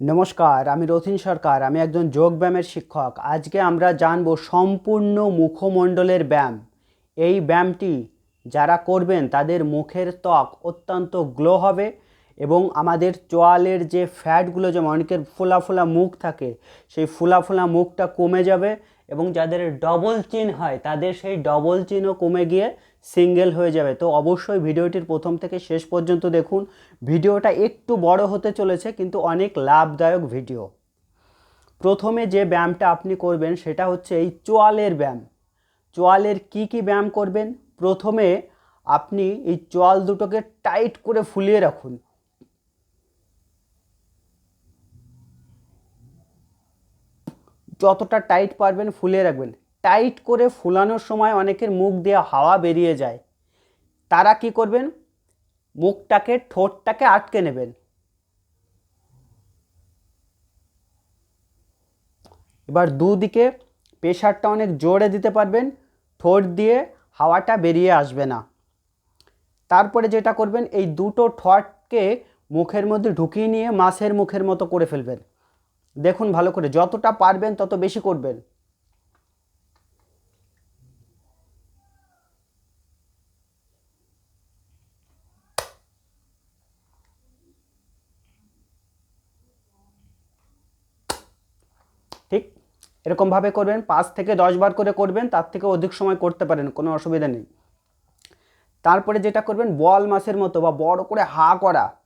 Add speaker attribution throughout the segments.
Speaker 1: নমস্কার, আমি রথিন সরকার, আমি একজন যোগব্যায়ামের শিক্ষক। আজকে আমরা জানব সম্পূর্ণ মুখমণ্ডলের ব্যায়াম। এই ব্যায়ামটি যারা করবেন, তাদের মুখের ত্বক অত্যন্ত গ্লো হবে এবং আমাদের চোয়ালের যে ফ্যাটগুলো যেমন অনেকের ফোলা ফোলা মুখ থাকে, সেই ফোলা ফোলা মুখটা কমে যাবে এবং যাদের ডবল চিন হয়, তাদের সেই ডবল চিনও কমে গিয়ে সিঙ্গেল হয়ে যাবে। তো অবশ্যই ভিডিওটির প্রথম থেকে শেষ পর্যন্ত দেখুন। ভিডিওটা একটু বড় হতে চলেছে, কিন্তু অনেক লাভদায়ক ভিডিও। প্রথমে যে ব্যায়ামটা আপনি করবেন, সেটা হচ্ছে এই চোয়ালের ব্যায়াম। চোয়ালের কি কি ব্যায়াম করবেন? প্রথমে আপনি এই চোয়াল দুটোকে টাইট করে ফুলিয়ে রাখুন। যতটা টাইট পারবেন ফুলিয়ে রাখবেন। টাইট করে ফুলানোর সময় অনেকের মুখ দিয়ে হাওয়া বেরিয়ে যায়। তারা কি করবেন? মুখটাকে, ঠোঁটটাকে আটকে নেবেন। এবার দুদিকে প্রেশারটা অনেক জোরে দিতে পারবেন, ঠোঁট দিয়ে হাওয়াটা বেরিয়ে আসবে না। তারপরে যেটা করবেন, এই দুটো ঠোঁটকে মুখের মধ্যে ঢুকিয়ে নিয়ে মাছের মুখের মতো করে ফেলবেন। দেখুন ভালো করে, যতটা পারবেন তত বেশি করবেন। ঠিক? এরকমভাবে করবেন, পাঁচ থেকে দশ বার করে করবেন, তার থেকে অধিক সময় করতে পারেন, কোনো অসুবিধা নেই। তারপরে যেটা করবেন, বল মাছের মতো বা বড় করে হা করা।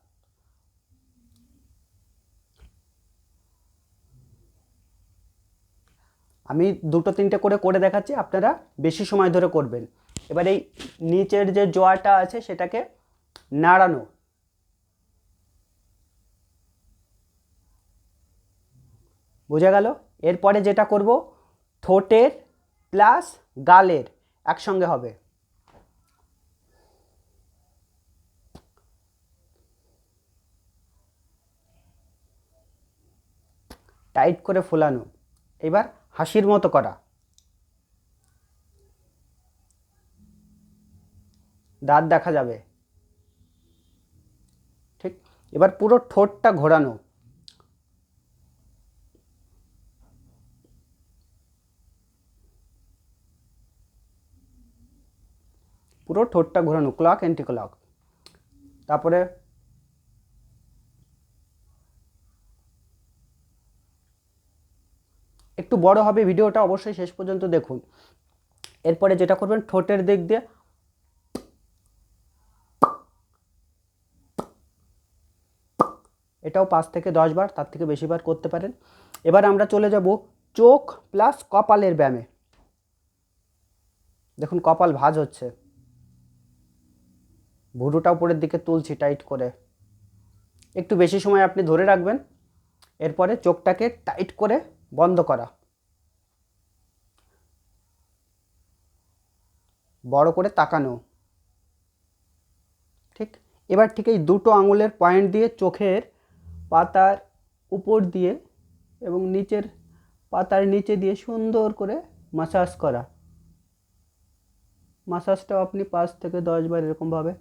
Speaker 1: আমি দুটো তিনটে করে করে দেখাচ্ছি, আপনারা বেশি সময় ধরে করবেন। এবার এই নিচের যে জোয়াটা আছে সেটাকে নাড়ানো। বোঝা গেল? এরপরে যেটা করব, ঠোঁটের প্লাস গালের একসঙ্গে হবে। টাইট করে ফোলানো। এবার হাসির মতো করা। দাঁত দেখা যাবে। ঠিক? এবার পুরো ঠোঁটটা ঘোরানো। পুরো ঠোঁটটা ঘোরানো ক্লক অ্যান্টি ক্লক তারপরে একটু বড় হবে ভিডিওটা অবশ্যই শেষ পর্যন্ত দেখুন। এরপরে যেটা করবেন, ঠোঁটের দিক দিয়ে এটাও পাঁচ থেকে দশ বার, তার থেকে বেশি বার করতে পারেন। এবার আমরা চলে যাব চোখ প্লাস কপালের ব্যায়ামে। দেখুন, কপাল ভাঁজ হচ্ছে। ভুরুটা উপরের দিকে তুলছি টাইট করে। একটু বেশি সময় আপনি ধরে রাখবেন। এরপরে চোখটাকে টাইট করে বন্ধ করা। বড় করে তাকানো। ঠিক? এবার ঠিক এই দুটো আঙুলের পয়েন্ট দিয়ে চোখের পাতার উপর দিয়ে এবং নিচের পাতার নিচে দিয়ে সুন্দর করে মাসাজ করা। মাসাজটাও আপনি পাঁচ থেকে দশ বার এরকমভাবে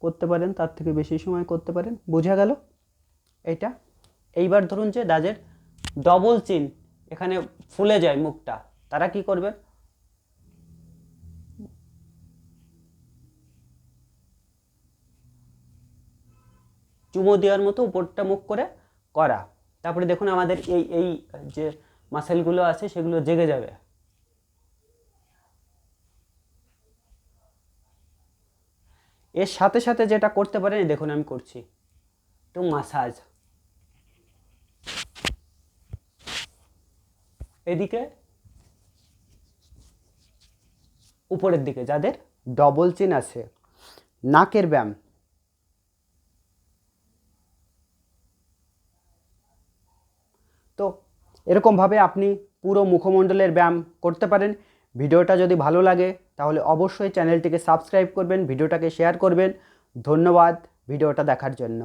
Speaker 1: করতে পারেন, তার থেকে বেশি সময় করতে পারেন। বোঝা গেল? এইটা এইবার ধরুন যে দাজের ডবল চিন এখানে ফুলে যায় মুখটা। তারা কি করবে? চুমো দেওয়ার মতো উপরটা মুখ করে করা। তারপরে দেখুন আমাদের এই এই যে মাসেলগুলো আছে সেগুলো জেগে যাবে। এর সাথে সাথে যেটা করতে পারেন দেখুন আমি করছি। একটু মাসাজ এদিকে উপরের দিকে যাদের ডবল চিন আছে, নাকের ব্যায়াম তো এরকমভাবে আপনি পুরো মুখমণ্ডলের ব্যায়াম করতে পারেন। ভিডিওটা যদি ভালো লাগে, তাহলে অবশ্যই চ্যানেলটিকে সাবস্ক্রাইব করবেন, ভিডিওটাকে শেয়ার করবেন। ধন্যবাদ ভিডিওটা দেখার জন্য।